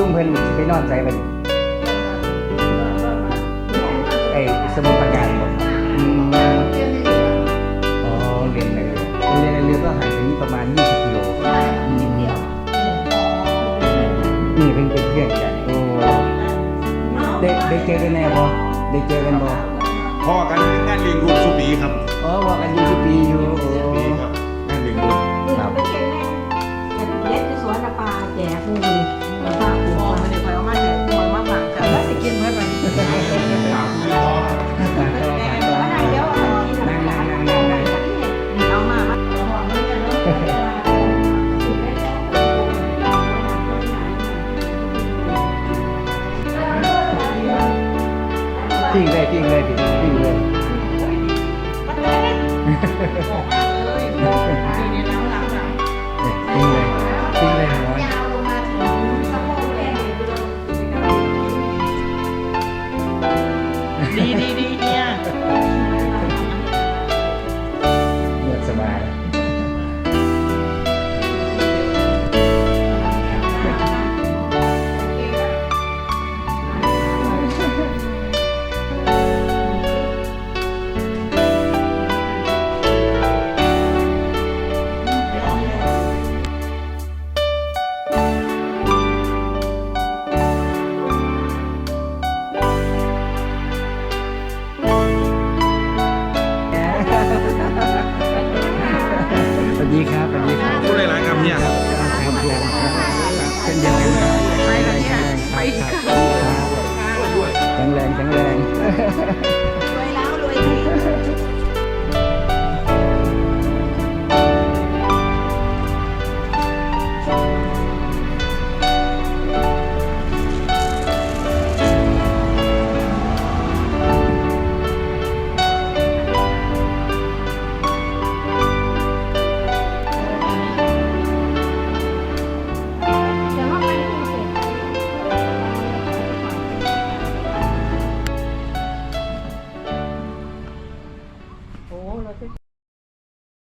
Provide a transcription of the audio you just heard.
สิไปนอนใจไปไอ้สมุทรปราการหมดอืมอ๋อเรียนในเรือเรียนในเรือก็ห่างจากนี้ประมาณ 20กิโลอืมนี่เป็นเป็นเพื่อนกันโอ้ได้ได้เจอกันแน่บ่ได้เจอกันบ่พ่อกันงานเลี้ยงลูกสุปีครับอ๋อว่ากันอยู่ที่ปีอยู่ ปิ้งเลยปิ้งเดีครับสวัสดีครับพูดอะไรครับเนี่ยคนโกงเช่นเดียวกันนะไปแล้วเนี่ยไปอีกแข็งแรงแข็งแรง